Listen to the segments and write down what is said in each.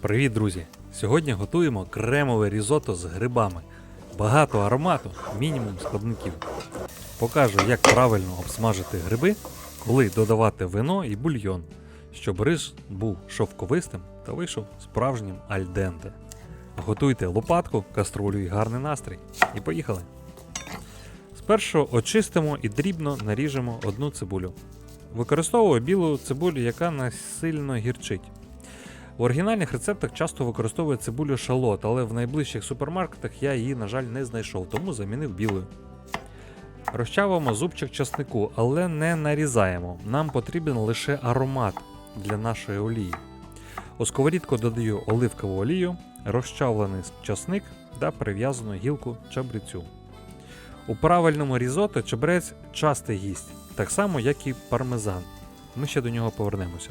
Привіт, друзі! Сьогодні готуємо кремове різото з грибами. Багато аромату, мінімум складників. Покажу, як правильно обсмажити гриби, коли додавати вино і бульйон, щоб рис був шовковистим та вийшов справжнім альденте. Готуйте лопатку, каструлю і гарний настрій. І поїхали. Спершу очистимо і дрібно наріжемо одну цибулю. Використовую білу цибулю, яка не сильно гірчить. В оригінальних рецептах часто використовує цибулю шалот, але в найближчих супермаркетах я її, на жаль, не знайшов, тому замінив білою. Розчавимо зубчик часнику, але не нарізаємо. Нам потрібен лише аромат для нашої олії. У сковорідку додаю оливкову олію, розчавлений часник та прив'язану гілку чабрецю. У правильному різото чабрець частий гість, так само як і пармезан. Ми ще до нього повернемося.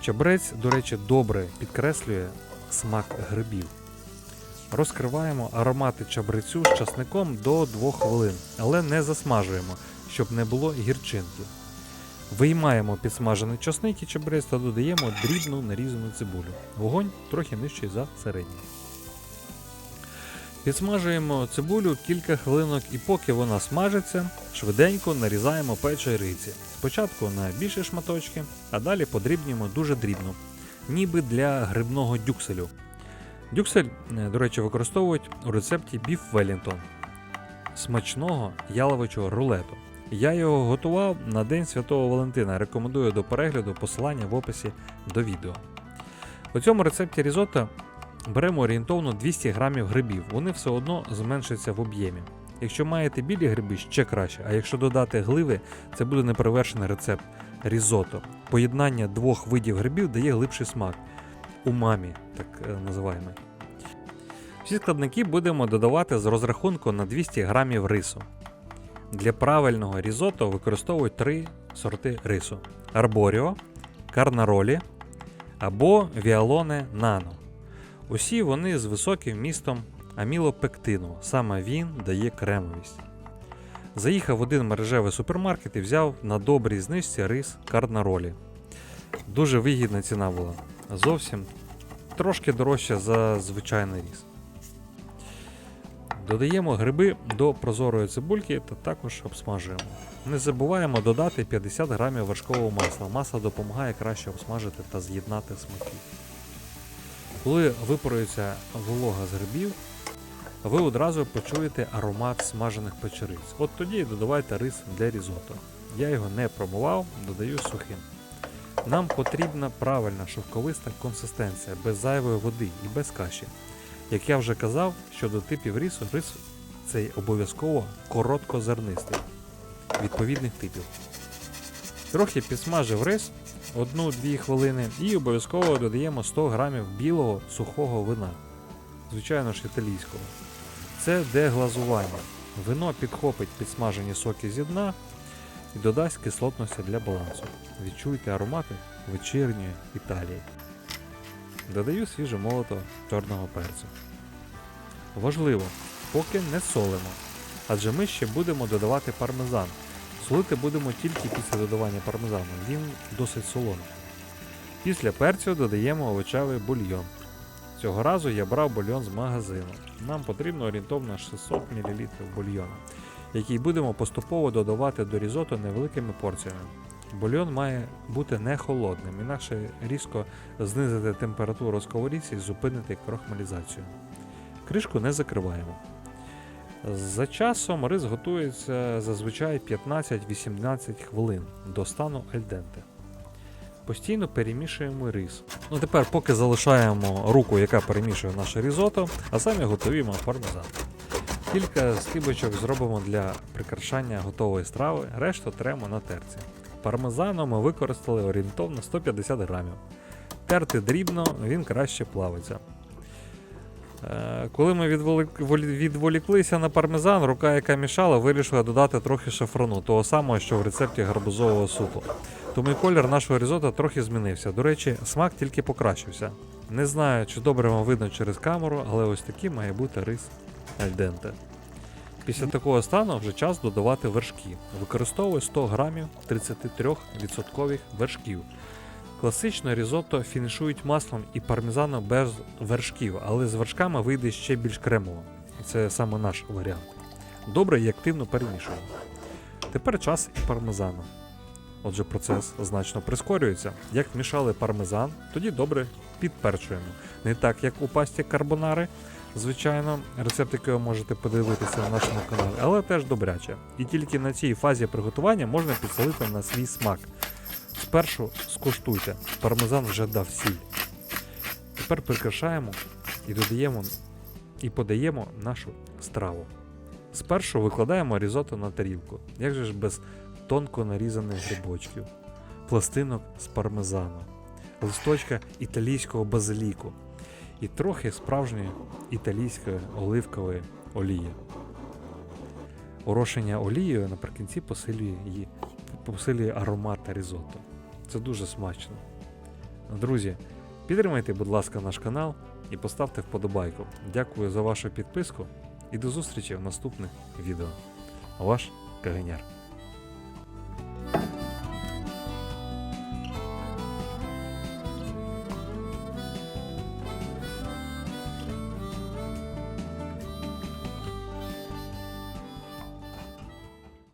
Чабрець, до речі, добре підкреслює смак грибів. Розкриваємо аромати чабрецю з часником до 2 хвилин, але не засмажуємо, щоб не було гірчинки. Виймаємо підсмажений часник і чабрець та додаємо дрібну нарізану цибулю. Вогонь трохи нижчий за середній. Підсмажуємо цибулю кілька хвилинок і поки вона смажиться, швиденько нарізаємо печериці. Спочатку на більші шматочки, а далі подрібнюємо дуже дрібно, ніби для грибного дюкселю. Дюксель, е, до речі, використовують у рецепті біф Веллінгтон смачного яловичого рулету. Я його готував на День Святого Валентина. Рекомендую до перегляду посилання в описі до відео. У цьому рецепті різотто беремо орієнтовно 200 грамів грибів, вони все одно зменшаться в об'ємі. Якщо маєте білі гриби, ще краще, а якщо додати гливи, це буде неперевершений рецепт різото. Поєднання двох видів грибів дає глибший смак. Умамі, так е, називаємо. Всі складники будемо додавати з розрахунку на 200 грамів рису. Для правильного різото використовують три сорти рису: арборіо, карнаролі або віалоне нано. Усі вони з високим вмістом амілопектину, саме він дає кремовість. Заїхав в один мережевий супермаркет і взяв на добрій знижці рис карнаролі. Дуже вигідна ціна була. Зовсім трошки дорожча за звичайний ріс. Додаємо гриби до прозорої цибульки та також обсмажуємо. Не забуваємо додати 50 грамів вершкового масла. Масло допомагає краще обсмажити та з'єднати смаки. Коли випарується волога з грибів, ви одразу почуєте аромат смажених печериць. От тоді додавайте рис для різото. Я його не промивав, додаю сухим. Нам потрібна правильна шовковиста консистенція, без зайвої води і без каші. Як я вже казав, щодо типів рису, рис цей обов'язково короткозернистий відповідних типів. Трохи підсмажив рис 1-2 хвилини і обов'язково додаємо 100 грамів білого сухого вина, звичайно ж італійського. Це деглазування. Вино підхопить підсмажені соки зі дна і додасть кислотності для балансу. Відчуйте аромати вечірньої Італії. Додаю свіже молото чорного перцю. Важливо, поки не солимо, адже ми ще будемо додавати пармезан. Солити будемо тільки після додавання пармезану, він досить солоний. Після перцю додаємо овочевий бульйон. Цього разу я брав бульйон з магазину. Нам потрібно орієнтовно 600 мл бульйону, який будемо поступово додавати до різоту невеликими порціями. Бульйон має бути не холодним, інакше різко знизити температуру сковорідці і зупинити крохмалізацію. Кришку не закриваємо. За часом рис готується зазвичай 15-18 хвилин до стану альденте. Постійно перемішуємо рис. Ну тепер, поки залишаємо руку, яка перемішує наше різото, а самі готуємо пармезан. Кілька скибочок зробимо для прикрашання готової страви, решту тремо на терці. Пармезану ми використали орієнтовно 150 грамів. Терти дрібно, він краще плавиться. Е, Коли ми відволіклися на пармезан, рука, яка мішала, вирішила додати трохи шафрану, того самого, що в рецепті гарбузового супу. Тому і колір нашого різота трохи змінився. До речі, смак тільки покращився. Не знаю, чи добре вам видно через камеру, але ось такий має бути рис альденте. Після такого стану вже час додавати вершки. Використовую 100 грамів 33% вершків. Класично різотто фінішують маслом і пармезаном без вершків, але з вершками вийде ще більш кремово. Це саме наш варіант. Добре і активно перемішуємо. Тепер час і пармезану. Отже, процес значно прискорюється. Як вмішали пармезан, тоді добре підперчуємо. Не так, як у пасті карбонари, звичайно, рецепт якого можете подивитися на нашому каналі, але теж добряче. І тільки на цій фазі приготування можна підсолити на свій смак. Спершу скуштуйте, пармезан вже дав сіль. Тепер прикрашаємо і додаємо і подаємо нашу страву. Спершу викладаємо різото на тарілку. Як же ж без тонко нарізаних грибочків, пластинок з пармезану, листочка італійського базиліку і трохи справжньої італійської оливкової олії. Орошення олією наприкінці посилює її, посилює аромат різотто. Це дуже смачно. Друзі, підтримайте, будь ласка, наш канал і поставте вподобайку. Дякую за вашу підписку і до зустрічі в наступних відео. Ваш Каганяр.